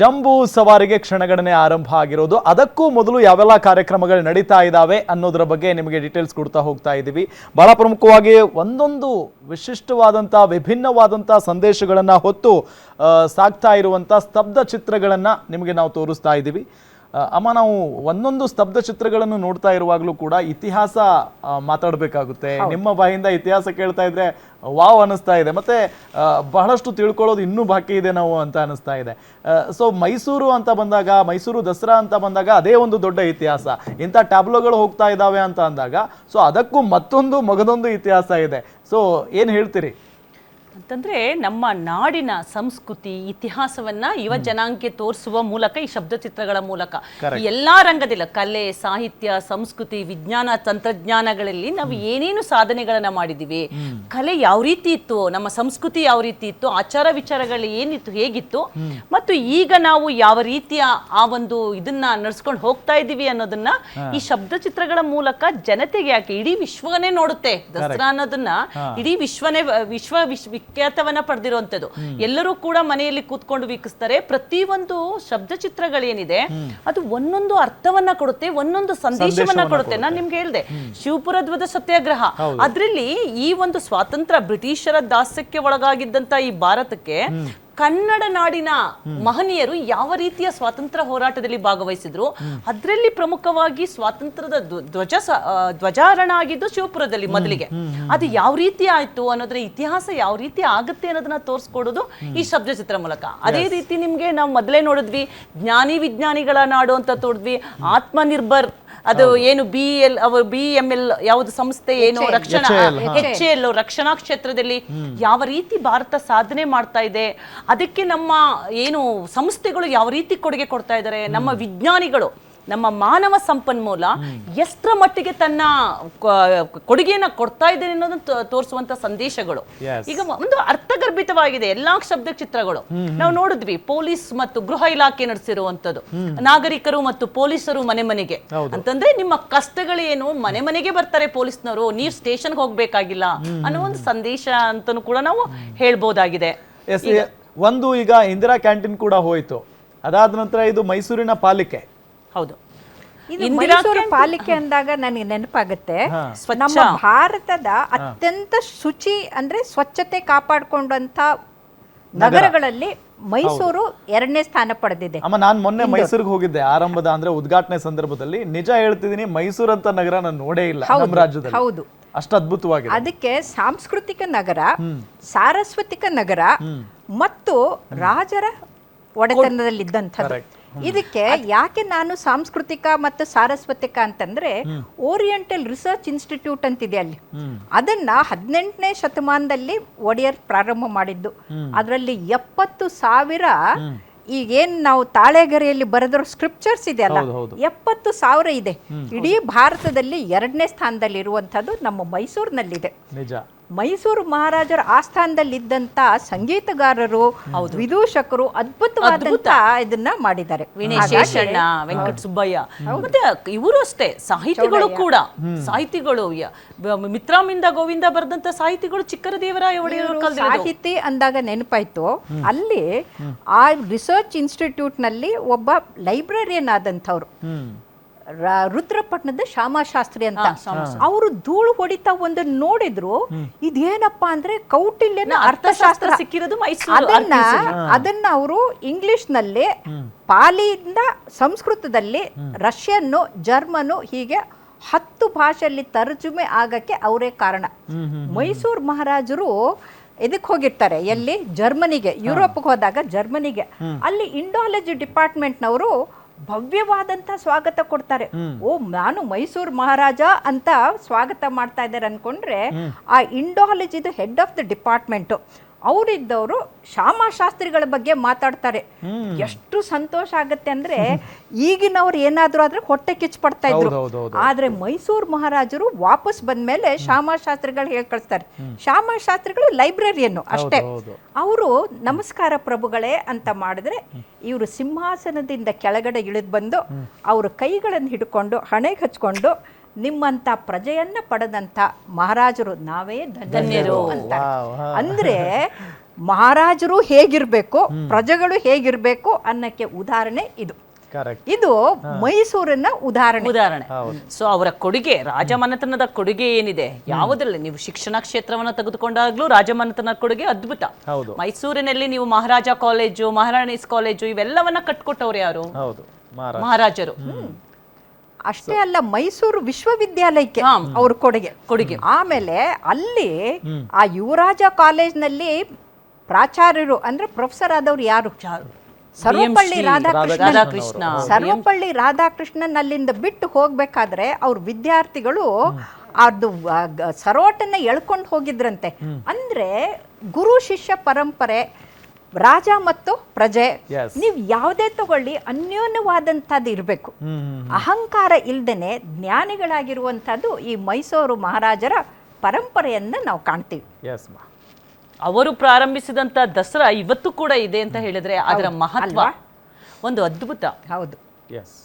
ಜಂಬೂ ಸವಾರಿಗೆ ಕ್ಷಣಗಣನೆ ಆರಂಭ ಆಗಿರೋದು. ಅದಕ್ಕೂ ಮೊದಲು ಯಾವೆಲ್ಲ ಕಾರ್ಯಕ್ರಮಗಳು ನಡೀತಾ ಇದ್ದಾವೆ ಅನ್ನೋದರ ಬಗ್ಗೆ ನಿಮಗೆ ಡೀಟೇಲ್ಸ್ ಕೊಡ್ತಾ ಹೋಗ್ತಾ ಇದ್ದೀವಿ. ಬಹಳ ಪ್ರಮುಖವಾಗಿ ಒಂದೊಂದು ವಿಶಿಷ್ಟವಾದಂಥ, ವಿಭಿನ್ನವಾದಂಥ ಸಂದೇಶಗಳನ್ನು ಹೊತ್ತು ಸಾಗ್ತಾ ಇರುವಂಥ ಸ್ತಬ್ಧ ಚಿತ್ರಗಳನ್ನು ನಿಮಗೆ ನಾವು ತೋರಿಸ್ತಾ ಇದ್ದೀವಿ. ಅಮ್ಮ ನಾವು ಒಂದೊಂದು ಸ್ತಬ್ಧ ಚಿತ್ರಗಳನ್ನು ನೋಡ್ತಾ ಇರುವಾಗಲೂ ಕೂಡ ಇತಿಹಾಸ ಮಾತಾಡಬೇಕಾಗುತ್ತೆ. ನಿಮ್ಮ ಬಾಯಿಂದ ಇತಿಹಾಸ ಕೇಳ್ತಾ ಇದ್ರೆ ವಾವ್ ಅನಿಸ್ತಾ ಇದೆ. ಮತ್ತೆ ಬಹಳಷ್ಟು ತಿಳ್ಕೊಳ್ಳೋದು ಇನ್ನೂ ಬಾಕಿ ಇದೆ ನಾವು ಅಂತ ಅನಿಸ್ತಾ ಇದೆ. ಸೊ ಮೈಸೂರು ಅಂತ ಬಂದಾಗ ಮೈಸೂರು ದಸರಾ ಅಂತ ಬಂದಾಗ ಅದೇ ಒಂದು ದೊಡ್ಡ ಇತಿಹಾಸ. ಇಂಥ ಟ್ಯಾಬ್ಲೋಗಳು ಹೋಗ್ತಾ ಇದ್ದಾವೆ ಅಂತ ಅಂದಾಗ ಸೊ ಅದಕ್ಕೂ ಮತ್ತೊಂದು ಮಗದೊಂದು ಇತಿಹಾಸ ಇದೆ. ಸೊ ಏನು ಹೇಳ್ತೀರಿ? ಅಂತಂದ್ರೆ ನಮ್ಮ ನಾಡಿನ ಸಂಸ್ಕೃತಿ ಇತಿಹಾಸವನ್ನ ಯುವ ಜನಾಂಗಕ್ಕೆ ತೋರಿಸುವ ಮೂಲಕ ಈ ಶಬ್ದ ಚಿತ್ರಗಳ ಮೂಲಕ ಎಲ್ಲಾ ರಂಗದಲ್ಲಿ ಕಲೆ ಸಾಹಿತ್ಯ ಸಂಸ್ಕೃತಿ ವಿಜ್ಞಾನ ತಂತ್ರಜ್ಞಾನಗಳಲ್ಲಿ ನಾವು ಏನೇನು ಸಾಧನೆಗಳನ್ನ ಮಾಡಿದೀವಿ ಕಲೆ ಯಾವ ರೀತಿ ಇತ್ತು ನಮ್ಮ ಸಂಸ್ಕೃತಿ ಯಾವ ರೀತಿ ಇತ್ತು ಆಚಾರ ವಿಚಾರಗಳು ಏನಿತ್ತು ಹೇಗಿತ್ತು ಮತ್ತು ಈಗ ನಾವು ಯಾವ ರೀತಿಯ ಆ ಒಂದು ಇದನ್ನ ನಡ್ಸ್ಕೊಂಡು ಹೋಗ್ತಾ ಇದ್ದೀವಿ ಅನ್ನೋದನ್ನ ಈ ಶಬ್ದ ಚಿತ್ರಗಳ ಮೂಲಕ ಜನತೆಗೆ ಯಾಕೆ ಇಡೀ ವಿಶ್ವನೇ ನೋಡುತ್ತೆ. ದಸರಾ ಅನ್ನೋದನ್ನ ಇಡೀ ವಿಶ್ವನೇ ವಿಶ್ವ ವಿಶ್ವ ವಿಖ್ಯಾತವನ್ನ ಪಡೆದಿರುವಂತದ್ದು ಎಲ್ಲರೂ ಕೂಡ ಮನೆಯಲ್ಲಿ ಕೂತ್ಕೊಂಡು ವೀಕ್ಷಿಸ್ತಾರೆ. ಪ್ರತಿಯೊಂದು ಶಬ್ದ ಚಿತ್ರಗಳೇನಿದೆ ಅದು ಒಂದೊಂದು ಅರ್ಥವನ್ನ ಕೊಡುತ್ತೆ ಒಂದೊಂದು ಸಂದೇಶವನ್ನ ಕೊಡುತ್ತೆ. ನಾನು ನಿಮ್ಗೆ ಹೇಳ್ದೆ ಶಿವಪುರ ಧ್ವಜ ಸತ್ಯಾಗ್ರಹ. ಅದ್ರಲ್ಲಿ ಈ ಒಂದು ಸ್ವಾತಂತ್ರ್ಯ ಬ್ರಿಟಿಷರ ದಾಸ್ಯಕ್ಕೆ ಒಳಗಾಗಿದ್ದಂತ ಈ ಭಾರತಕ್ಕೆ ಕನ್ನಡ ನಾಡಿನ ಮಹನೀಯರು ಯಾವ ರೀತಿಯ ಸ್ವಾತಂತ್ರ್ಯ ಹೋರಾಟದಲ್ಲಿ ಭಾಗವಹಿಸಿದ್ರು? ಅದರಲ್ಲಿ ಪ್ರಮುಖವಾಗಿ ಸ್ವಾತಂತ್ರ್ಯದ ಧ್ವ- ಧ್ವಜ ಧ್ವಜಾರಣ ಧ್ವಜಾರೋಹಣ ಆಗಿದ್ದು ಶಿವಪುರದಲ್ಲಿ ಮೊದಲಿಗೆ. ಅದು ಯಾವ ರೀತಿ ಆಯ್ತು ಅನ್ನೋದ್ರ ಇತಿಹಾಸ ಯಾವ ರೀತಿ ಆಗುತ್ತೆ ಅನ್ನೋದನ್ನ ತೋರಿಸ್ಕೊಡೋದು ಈ ಶಬ್ದ ಚಿತ್ರ ಮೂಲಕ. ಅದೇ ರೀತಿ ನಿಮ್ಗೆ ನಾವು ಮೊದಲೇ ನೋಡಿದ್ವಿ ಜ್ಞಾನಿ ವಿಜ್ಞಾನಿಗಳ ನಾಡು ಅಂತ ತೋಡಿದ್ವಿ ಆತ್ಮನಿರ್ಭರ್ ಅದು ಏನು ಬಿ ಎಲ್ ಅವರು ಬಿ ಎಂ ಎಲ್ ಯಾವ್ದು ಸಂಸ್ಥೆ ಏನು ರಕ್ಷಣಾ ಎಚ್ ಎಲ್ ರಕ್ಷಣಾ ಕ್ಷೇತ್ರದಲ್ಲಿ ಯಾವ ರೀತಿ ಭಾರತ ಸಾಧನೆ ಮಾಡ್ತಾ ಇದೆ ಅದಕ್ಕೆ ನಮ್ಮ ಏನು ಸಂಸ್ಥೆಗಳು ಯಾವ ರೀತಿ ಕೊಡುಗೆ ಕೊಡ್ತಾ ಇದ್ದಾರೆ ನಮ್ಮ ವಿಜ್ಞಾನಿಗಳು ನಮ್ಮ ಮಾನವ ಸಂಪನ್ಮೂಲ ಎಷ್ಟರ ಮಟ್ಟಿಗೆ ತನ್ನ ಕೊಡುಗೆಯನ್ನು ಕೊಡ್ತಾ ಇದೆ ಅನ್ನೋದನ್ನ ತೋರಿಸುವಂತ ಸಂದೇಶಗಳು. ಈಗ ಒಂದು ಅರ್ಥಗರ್ಭಿತವಾಗಿದೆ ಎಲ್ಲಾ ಶಬ್ದ ಚಿತ್ರಗಳು ನಾವು ನೋಡಿದ್ವಿ ಪೊಲೀಸ್ ಮತ್ತು ಗೃಹ ಇಲಾಖೆ ನಡೆಸಿರುವಂತದ್ದು ನಾಗರಿಕರು ಮತ್ತು ಪೊಲೀಸರು ಮನೆ ಮನೆಗೆ. ಅಂತಂದ್ರೆ ನಿಮ್ಮ ಕಷ್ಟಗಳೇನು ಮನೆ ಮನೆಗೆ ಬರ್ತಾರೆ ಪೊಲೀಸ್ನವರು ನೀವು ಸ್ಟೇಷನ್ಗೆ ಹೋಗ್ಬೇಕಾಗಿಲ್ಲ ಅನ್ನೋ ಒಂದು ಸಂದೇಶ ಅಂತನೂ ಕೂಡ ನಾವು ಹೇಳ್ಬೋದಾಗಿದೆ. ಒಂದು ಈಗ ಇಂದಿರಾ ಕ್ಯಾಂಟೀನ್ ಕೂಡ ಹೋಯ್ತು. ಅದಾದ ನಂತರ ಇದು ಮೈಸೂರಿನ ಪಾಲಿಕೆ. ಹೌದು. ಇದು ಇಂದಿರಾ ಮೈಸೂರು ಪಾಲಿಕೆ ಅಂದಾಗ ನನಗೆ ನೆನಪಾಗುತ್ತೆ. ನಮ್ಮ ಭಾರತದ ಅತ್ಯಂತ ಶುಚಿ ಅಂದ್ರೆ ಸ್ವಚ್ಛತೆ ಕಾಪಾಡಿಕೊಂಡಂತ ನಗರಗಳಲ್ಲಿ ಮೈಸೂರು ಎರಡನೇ ಸ್ಥಾನ ಪಡೆದಿದೆ. ಅಮ್ಮ ನಾನು ಮೊನ್ನೆ ಮೈಸೂರಿಗೆ ಹೋಗಿದ್ದೆ. ಆರಂಭದ ಅಂದ್ರೆ ಉದ್ಘಾಟನೆ ಸಂದರ್ಭದಲ್ಲಿ. ನಿಜ ಹೇಳ್ತಿದ್ದೀನಿ ಮೈಸೂರು ಅಂತ ನಗರ ನಾನು ನೋಡೇ ಇಲ್ಲ ನಮ್ಮ ರಾಜ್ಯದಲ್ಲಿ. ಹೌದು. ಅಷ್ಟು ಅದ್ಭುತವಾಗಿದೆ. ಅದಕ್ಕೆ ಸಾಂಸ್ಕೃತಿಕ ನಗರ ಸಾರಸ್ವತಿಕ ನಗರ ಮತ್ತು ರಾಜರ ಒಡೆತನದಲ್ಲಿದ್ದಂಥದ್ದು. ಇದಕ್ಕೆ ಯಾಕೆ ನಾನು ಸಾಂಸ್ಕೃತಿಕ ಮತ್ತು ಸಾರಸ್ವತಿಕ ಅಂತಂದ್ರೆ ಓರಿಯೆಂಟಲ್ ರಿಸರ್ಚ್ ಇನ್ಸ್ಟಿಟ್ಯೂಟ್ ಅಂತಿದೆ ಅಲ್ಲಿ. ಅದನ್ನ ಹದಿನೆಂಟನೇ ಶತಮಾನದಲ್ಲಿ ಒಡೆಯರ್ ಪ್ರಾರಂಭ ಮಾಡಿದ್ದು. ಅದರಲ್ಲಿ ಎಪ್ಪತ್ತು ಸಾವಿರ ಈಗೇನ್ ನಾವು ತಾಳೆಗರಿಯಲ್ಲಿ ಬರೆದಿರೋ ಸ್ಕ್ರಿಪ್ಚರ್ಸ್ ಇದೆ ಅಲ್ಲ? ಎಪ್ಪತ್ತು ಸಾವಿರ ಇದೆ. ಇಡೀ ಭಾರತದಲ್ಲಿ ಎರಡನೇ ಸ್ಥಾನದಲ್ಲಿ ಇರುವಂತದ್ದು ನಮ್ಮ ಮೈಸೂರಿನಲ್ಲಿದೆ. ನಿಜ. ಮೈಸೂರು ಮಹಾರಾಜರ ಆಸ್ಥಾನದಲ್ಲಿದ್ದಂತ ಸಂಗೀತಗಾರರು ವಿದೂಷಕರು ಅದ್ಭುತವಾದಂತ ಇದನ್ನ ಮಾಡಿದ್ದಾರೆ. ಶೇಷಣ್ಣ ವೆಂಕಟ ಸುಬ್ಬಯ್ಯ ಮತ್ತೆ ಇವರು ಅಷ್ಟೇ ಸಾಹಿತಿಗಳು ಕೂಡ. ಸಾಹಿತಿಗಳು ಮಿತ್ರಾಮಿಂದ ಗೋವಿಂದ ಬರೆದಂತ ಸಾಹಿತಿಗಳು ಚಿಕ್ಕರ ದೇವರಾಯ ಒಡೆಯರು ಸಾಹಿತಿ ಅಂದಾಗ ನೆನಪಾಯ್ತು. ಅಲ್ಲಿ ಆ ರಿಸರ್ಚ್ ಇನ್ಸ್ಟಿಟ್ಯೂಟ್ನಲ್ಲಿ ಒಬ್ಬ ಲೈಬ್ರರಿಯನ್ ಆದಂಥವ್ರು. ರುದ್ರಪಟ್ಟಣದ ಶ್ಯಾಮಶಾಸ್ತ್ರಿ ಅಂತ. ಅವರು ಧೂಳು ಹೊಡಿತಾ ಒಂದು ನೋಡಿದ್ರು ಇದೇನಪ್ಪಾ ಅಂದ್ರೆ ಕೌಟಿಲ್ಯನ ಅರ್ಥಶಾಸ್ತ್ರ ಸಿಕ್ಕಿರೋದು ಮೈಸೂರು ಅದನ್ನ ಅದನ್ನ ಅವರು ಇಂಗ್ಲಿಷ್ನಲ್ಲಿ ಪಾಲಿಯಿಂದ ಸಂಸ್ಕೃತದಲ್ಲಿ ರಷ್ಯನ್ನು ಜರ್ಮನು ಹೀಗೆ ಹತ್ತು ಭಾಷೆಯಲ್ಲಿ ತರ್ಜುಮೆ ಆಗಕ್ಕೆ ಅವರೇ ಕಾರಣ. ಮೈಸೂರು ಮಹಾರಾಜರು ಇದಕ್ಕೆ ಹೋಗಿರ್ತಾರೆ ಎಲ್ಲಿ? ಜರ್ಮನಿಗೆ ಯುರೋಪ್ಗೆ ಹೋದಾಗ ಜರ್ಮನಿಗೆ. ಅಲ್ಲಿ ಇಂಡಾಲಜಿ ಡಿಪಾರ್ಟ್ಮೆಂಟ್ನವರು ಭವ್ಯವಾದಂತ ಸ್ವಾಗತ ಕೊಡ್ತಾರೆ. ಓ ನಾನು ಮೈಸೂರು ಮಹಾರಾಜ ಅಂತ ಸ್ವಾಗತ ಮಾಡ್ತಾ ಇದ್ದಾರೆ ಅನ್ಕೊಂಡ್ರೆ ಆ ಇಂಡಾಲಜಿದು ಹೆಡ್ ಆಫ್ ದ ಡಿಪಾರ್ಟ್ಮೆಂಟ್ ಅವರಿದ್ದವರು ಶ್ಯಾಮಶಾಸ್ತ್ರಿಗಳ ಬಗ್ಗೆ ಮಾತಾಡ್ತಾರೆ. ಎಷ್ಟು ಸಂತೋಷ ಆಗತ್ತೆ ಅಂದ್ರೆ ಈಗಿನವ್ರು ಏನಾದ್ರು ಆದ್ರೆ ಹೊಟ್ಟೆ ಕಿಚ್ಚು ಪಡ್ತಾ ಇದ್ರು. ಆದ್ರೆ ಮೈಸೂರು ಮಹಾರಾಜರು ವಾಪಸ್ ಬಂದ್ಮೇಲೆ ಶ್ಯಾಮಶಾಸ್ತ್ರಿಗಳು ಹೇಳಿ ಕಳಿಸ್ತಾರೆ? ಶ್ಯಾಮಶಾಸ್ತ್ರಿಗಳು ಲೈಬ್ರರಿಯನ್ನು ಅಷ್ಟೇ. ಅವರು ನಮಸ್ಕಾರ ಪ್ರಭುಗಳೇ ಅಂತ ಮಾಡಿದ್ರೆ ಇವರು ಸಿಂಹಾಸನದಿಂದ ಕೆಳಗಡೆ ಇಳಿದು ಬಂದು ಅವರು ಕೈಗಳನ್ನು ಹಿಡ್ಕೊಂಡು ಹಣೆಗೆ ಹಚ್ಕೊಂಡು ನಿಮ್ಮಂತ ಪ್ರಜೆಯನ್ನ ಪಡೆದಂತ ಮಹಾರಾಜರು ನಾವೇ ಧನ್ಯರು ಅಂತ. ಅಂದ್ರೆ ಮಹಾರಾಜರು ಹೇಗಿರ್ಬೇಕು ಪ್ರಜೆಗಳು ಹೇಗಿರ್ಬೇಕು ಅನ್ನಕ್ಕೆ ಉದಾಹರಣೆ ಇದು. ಕರೆಕ್ಟ್ ಇದು ಮೈಸೂರಿನ ಉದಾಹರಣೆ. ಉದಾಹರಣೆ. ಹೌದು. ಸೊ ಅವರ ಕೊಡುಗೆ ರಾಜಮನೆತನದ ಕೊಡುಗೆ ಏನಿದೆ? ಯಾವುದ್ರಲ್ಲಿ? ನೀವು ಶಿಕ್ಷಣ ಕ್ಷೇತ್ರವನ್ನ ತೆಗೆದುಕೊಂಡಾಗ್ಲೂ ರಾಜಮನೆತನ ಕೊಡುಗೆ ಅದ್ಭುತ. ಹೌದು. ಮೈಸೂರಿನಲ್ಲಿ ನೀವು ಮಹಾರಾಜ ಕಾಲೇಜು ಮಹಾರಾಣೀಸ್ ಕಾಲೇಜು ಇವೆಲ್ಲವನ್ನ ಕಟ್ಕೊಟ್ಟವ್ರು ಯಾರು? ಹೌದು. ಮಹಾರಾಜರು. ಅಷ್ಟೇ ಅಲ್ಲ ಮೈಸೂರು ವಿಶ್ವವಿದ್ಯಾಲಯಕ್ಕೆ. ಅವ್ರ ಕೊಡುಗೆ. ಕೊಡುಗೆ. ಆಮೇಲೆ ಅಲ್ಲಿ ಆ ಯುವರಾಜ ಕಾಲೇಜ್ನಲ್ಲಿ ಪ್ರಾಚಾರ್ಯರು ಅಂದ್ರೆ ಪ್ರೊಫೆಸರ್ ಆದವ್ರು ಯಾರು? ಸರ್ವಪಳ್ಳಿ ರಾಧಾಕೃಷ್ಣ ಸರ್ವಪಳ್ಳಿ ರಾಧಾಕೃಷ್ಣನ್ ಅಲ್ಲಿಂದ ಬಿಟ್ಟು ಹೋಗ್ಬೇಕಾದ್ರೆ ಅವ್ರ ವಿದ್ಯಾರ್ಥಿಗಳು ಅದು ಸರೋಟನ್ನ ಎಳ್ಕೊಂಡು ಹೋಗಿದ್ರಂತೆ. ಅಂದ್ರೆ ಗುರು ಶಿಷ್ಯ ಪರಂಪರೆ ರಾಜ ಮತ್ತು ಪ್ರಜೆ ನೀವು ಯಾವುದೇ ತಗೊಳ್ಳಿ ಅನ್ಯೋನ್ಯವಾದಂಥದ್ದು ಇರಬೇಕು. ಅಹಂಕಾರ ಇಲ್ದೇನೆ ಜ್ಞಾನಿಗಳಾಗಿರುವಂಥದ್ದು ಈ ಮೈಸೂರು ಮಹಾರಾಜರ ಪರಂಪರೆಯನ್ನ ನಾವು ಕಾಣ್ತೀವಿ. ಅವರು ಪ್ರಾರಂಭಿಸಿದಂತ ದಸರಾ ಇವತ್ತು ಕೂಡ ಇದೆ ಅಂತ ಹೇಳಿದ್ರೆ ಅದರ ಮಹತ್ವ. ಒಂದು ಅದ್ಭುತ. ಹೌದು. ಎಸ್